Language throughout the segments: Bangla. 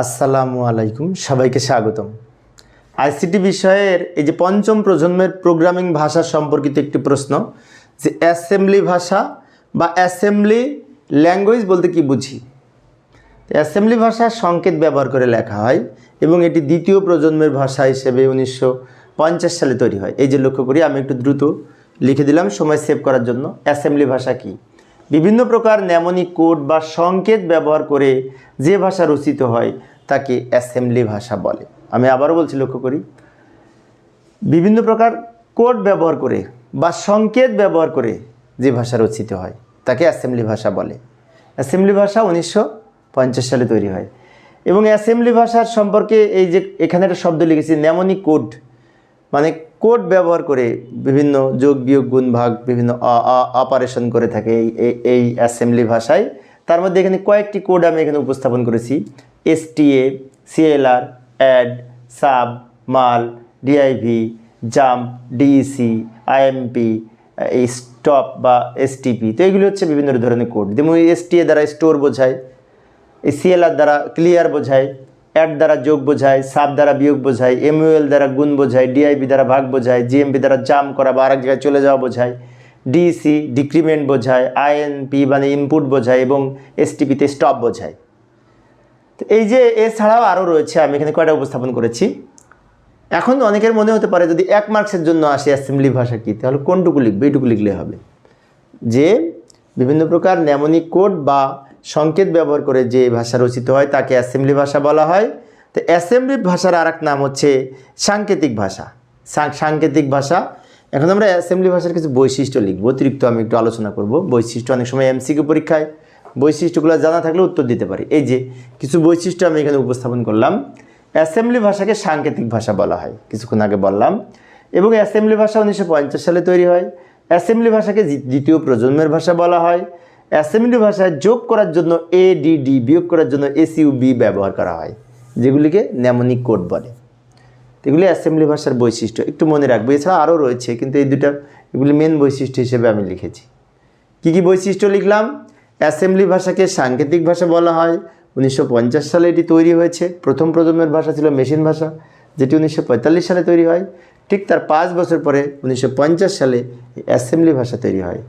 আসসালামু আলাইকুম, সবাইকে স্বাগতম। আইসিটি বিষয়ের এই যে পঞ্চম প্রজন্মের প্রোগ্রামিং ভাষা সম্পর্কিত একটি প্রশ্ন, যে অ্যাসেম্বলি ভাষা বা অ্যাসেম্বলি ল্যাঙ্গুয়েজ বলতে কি বুঝি? অ্যাসেম্বলি ভাষার সংকেত ব্যবহার করে লেখা হয় এবং এটি দ্বিতীয় প্রজন্মের ভাষা হিসেবে উনিশশো পঞ্চাশ সালে তৈরি হয়। এই যে লক্ষ্য করি, আমি একটু দ্রুত লিখে দিলাম, সময় সেভ করার জন্য। অ্যাসেম্বলি ভাষা কি? বিভিন্ন প্রকার ন্যামনিক কোড বা সংকেত ব্যবহার করে যে ভাষা রচিত হয়, তাকে অ্যাসেম্বলি ভাষা বলে। আমি আবারও বলছি, লক্ষ্য করি। বিভিন্ন প্রকার কোড ব্যবহার করে বা সংকেত ব্যবহার করে যে ভাষা রচিত হয়, তাকে অ্যাসেম্বলি ভাষা বলে। অ্যাসেম্বলি ভাষা উনিশশো পঞ্চাশ সালে তৈরি হয়। এবং অ্যাসেম্বলি ভাষার সম্পর্কে এই যে এখানে একটা শব্দ লিখেছি ন্যামনিক কোড মানে কোড ব্যবহার করে বিভিন্ন যোগ, বিয়োগ, গুণ, ভাগ বিভিন্ন অপারেশন করে থাকে এই, এই- অ্যাসেম্বলি ভাষায়। তার মধ্যে এখানে কয়েকটি কোড আমি এখানে উপস্থাপন করেছি। STA, CLR, add, sub, mul, DIV jump DEC, IMP, এই স্টপ বা এসটিপি। তো এগুলো হচ্ছে বিভিন্ন ধরনের কোড। যেমন এসটিএ দ্বারা স্টোর বোঝায়, এই সিএলআর দ্বারা ক্লিয়ার বোঝায় অ্যাড দ্বারা যোগ বোঝায় সাব দ্বারা বিয়োগ বোঝায়, এমইউএল দ্বারা গুণ বোঝায়, ডিআইবি দ্বারা ভাগ বোঝায়, জিএমপি দ্বারা জাম করা বা আরেক জায়গায় চলে যাওয়া বোঝায়, ডিসি, ডিক্রিমেন্ট বোঝায়, আইএনপি মানে ইনপুট বোঝায় এবং এসটিপিতে স্টপ বোঝায়। তো এই যে এছাড়াও আরও রয়েছে, আমি এখানে কয়টা উপস্থাপন করেছি। এখন অনেকের মনে হতে পারে যদি এক মার্কসের জন্য আসে অ্যাসেম্বলি ভাষা কী, তাহলে কোনটুকু লিখবে? এইটুকু লিখলে হবে। যে বিভিন্ন প্রকার ন্যামনিক কোড বা সংকেত ব্যবহার করে যে ভাষা রচিত হয়, তাকে অ্যাসেম্বলি ভাষা বলা হয়। তো অ্যাসেম্বলি ভাষার আর নাম হচ্ছে সাংকেতিক ভাষা। সাংকেতিক ভাষা। এখন আমরা অ্যাসেম্বলি ভাষার কিছু বৈশিষ্ট্য লিখব। অতিরিক্ত আমি একটু আলোচনা করব। বৈশিষ্ট্য অনেক সময় এমসিকিউ পরীক্ষায় বৈশিষ্ট্যগুলো জানা থাকলে উত্তর দিতে পারি। এই যে কিছু বৈশিষ্ট্য আমি এখানে উপস্থাপন করলাম। অ্যাসেম্বলি ভাষাকে সাংকেতিক ভাষা বলা হয়। কিছুক্ষণ আগে বললাম। এবং অ্যাসেম্বলি ভাষা উনিশশো পঞ্চাশ সালে তৈরি হয়। অ্যাসেম্বলি ভাষাকে দ্বি- দ্বিতীয় প্রজন্মের ভাষা বলা হয়। অ্যাসেম্বলি ভাষায় যোগ করার জন্য এ এডিডি বিয়োগ করার জন্য এসইউবি ব্যবহার করা হয়, যেগুলিকে ন্যামনিক কোড বলে। এগুলি অ্যাসেম্বলি ভাষার বৈশিষ্ট্য। একটু মনে রাখব, এছাড়া আরও রয়েছে, কিন্তু এই দুটা, এগুলি মেন বৈশিষ্ট্য হিসেবে আমি লিখেছি। কী কী বৈশিষ্ট্য লিখলাম? অ্যাসেম্বলি ভাষাকে সাংকেতিক ভাষা বলা হয়। উনিশশো পঞ্চাশ সালে এটি তৈরি হয়েছে। প্রথম প্রজন্মের ভাষা ছিল মেশিন ভাষা, যেটি উনিশশো পঁয়তাল্লিশ সালে তৈরি হয়। ঠিক তার পাঁচ বছর পরে উনিশশো পঞ্চাশ সালে অ্যাসেম্বলি ভাষা তৈরি হয়।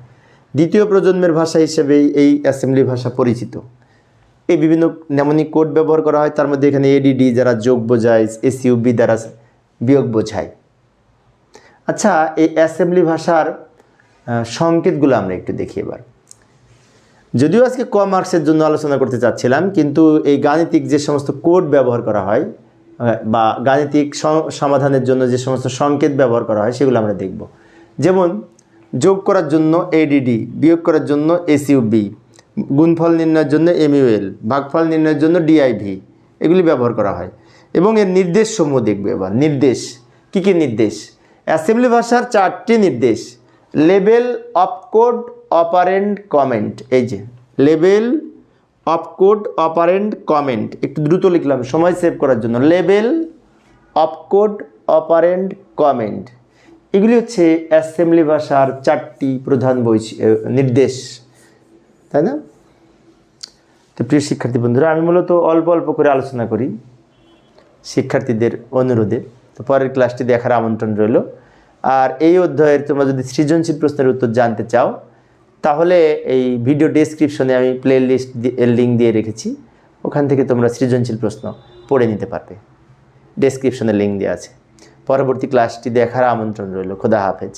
দ্বিতীয় প্রজন্মের ভাষা হিসেবে এই অ্যাসেম্বলি ভাষা পরিচিত। এই বিভিন্ন নেমনি কোড ব্যবহার করা হয়, তার মধ্যে এখানে এডিডি যারা যোগ বোঝায় এসইউবি দ্বারা বিয়োগ বোঝায়। আচ্ছা এই অ্যাসেম্বলি ভাষার সংকেতগুলো আমরা একটু দেখি এবার। যদিও আজকে ক মার্কসের জন্য আলোচনা করতে চাচ্ছিলাম, কিন্তু এই গাণিতিক যে সমস্ত কোড ব্যবহার করা হয় বা গাণিতিক সমাধানের জন্য যে সমস্ত সংকেত ব্যবহার করা হয়, সেগুলো আমরা দেখব। যেমন, যোগ করার জন্য এডিডি বিয়োগ করার জন্য এসইউবি গুণফল নির্ণয়ের জন্য এমইউএল ভাগফল নির্ণয়ের জন্য ডিআইভি এগুলি ব্যবহার করা হয়। এবং এর নির্দেশসমূহ দেখবে এবার। নির্দেশ। কী কী নির্দেশ? অ্যাসেম্বলি ভাষার চারটি নির্দেশ। Level of code operand comment, এই যে level of code operand comment. একটু দ্রুত লিখলাম, সময় সেভ করার জন্য। Level of code operand comment. এগুলি হচ্ছে অ্যাসেম্বলি ভাষার চারটি প্রধান বৈশি নির্দেশ। তাই না? তো প্রিয় শিক্ষার্থী বন্ধুরা, আমি মূলত অল্প অল্প করে আলোচনা করি শিক্ষার্থীদের অনুরোধে। তো পরের ক্লাসটি দেখার আমন্ত্রণ রইল। আর এই অধ্যায়ের তোমরা যদি সৃজনশীল প্রশ্নের উত্তর জানতে চাও তাহলে এই ভিডিও ডিসক্রিপশনে আমি প্লে লিস্ট লিঙ্ক দিয়ে রেখেছি। ওখান থেকে তোমরা সৃজনশীল প্রশ্ন পড়ে নিতে পারবে। ডেসক্রিপশনে লিঙ্ক দেওয়া আছে। পরবর্তী ক্লাসটি দেখার আমন্ত্রণ রইল। খোদা হাফেজ।